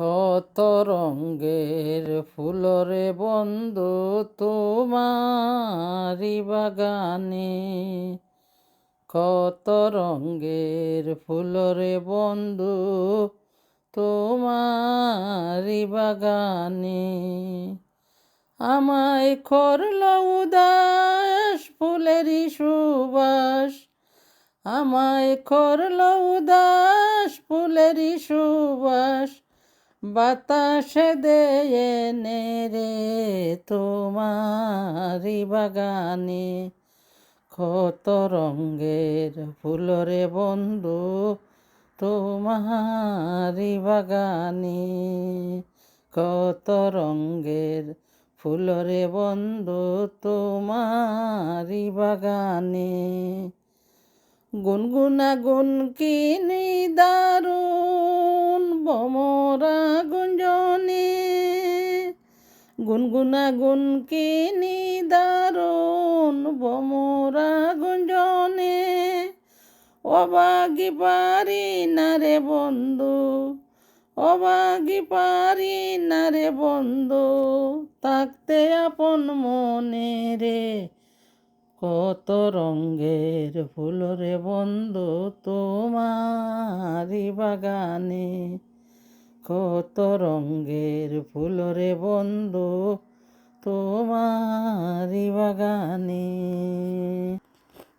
কত রঙ্গের ফুলরে বন্ধু তোমারি বাগানে। কত রঙ্গের ফুলরে বন্ধু তোমারি বাগানে। আমায় করল উদাস ফুলেরই সুবাস। আমায় করল উদাস ফুলেরই সুবাস। বাতাসে দেয়ে নে রে তোমারি বাগানে। কত রঙ্গের ফুলরে বন্ধু তোমারি বাগানে। কত রঙ্গের ফুলরে বন্ধু তোমারি বাগানে। গুনগুনা গুন কিনি দারুণ গুনগুনা গুন কিনি দারুণ বমরা গুঞ্জনে। অবাগি পারি না রে বন্ধু, অবাগি পারি না রে বন্ধু, থাকতে আপন মনে রে। কত রঙ্গের ফুল রে বন্ধু তোমারি বাগানে। কত রঙ্গের ফুল রে বন্ধু তোমারি বাগানে।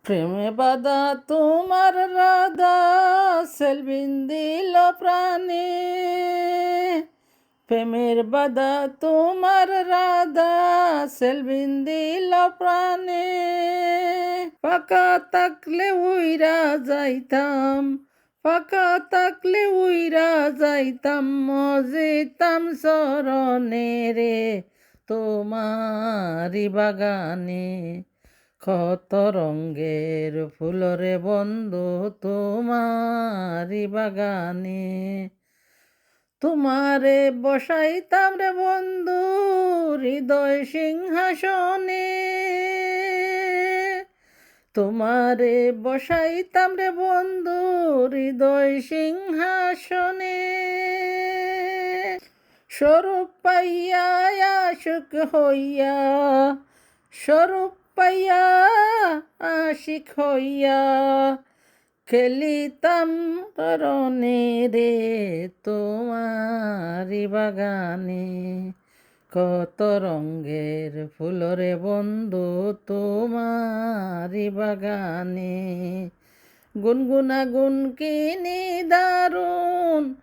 প্রেমে বাদা তোমার রাধা, সেলবিন দিল প্রাণে। প্রেমের বাদা তোমার রাধা, সেলবিন দিল প্রাণে। পাকা তাকলে উইরা যাইতাম পাকা তাকলে উইরা যাইতাম, মজিতাম সরণে রে, তোমারি বাগানে। কত রঙ্গের ফুলরে বন্ধু, তোমারি বাগানে। তোমারে বসাইতাম রে বন্ধু, হৃদয় সিংহাসনে। তোমারে বসাইতাম রে বন্ধু হৃদয় সিংহাসনে। স্বরূপ পাইয়া আশুক হইয়া, স্বরূপ পাইয়া আশিক হইয়া খেলিতাম রনে রে তোমারি বাগানে। কত রঙ্গের ফুলরে বন্ধু তোমারি। বাগানে গুনগুনা গুন কিনি দারুণ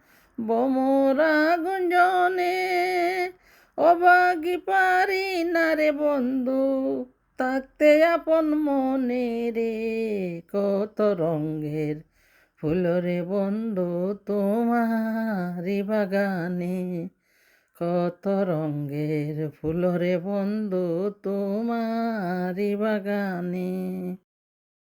বমরা গুঞ্জনে। অবাগি পারি না রে বন্ধু, থাকতে আপন মনে রে। কত রঙ্গের ফুলরে বন্ধু তোমারি বাগানে। কত রঙের ফুলরে বন্ধু তোমারি বাগানে।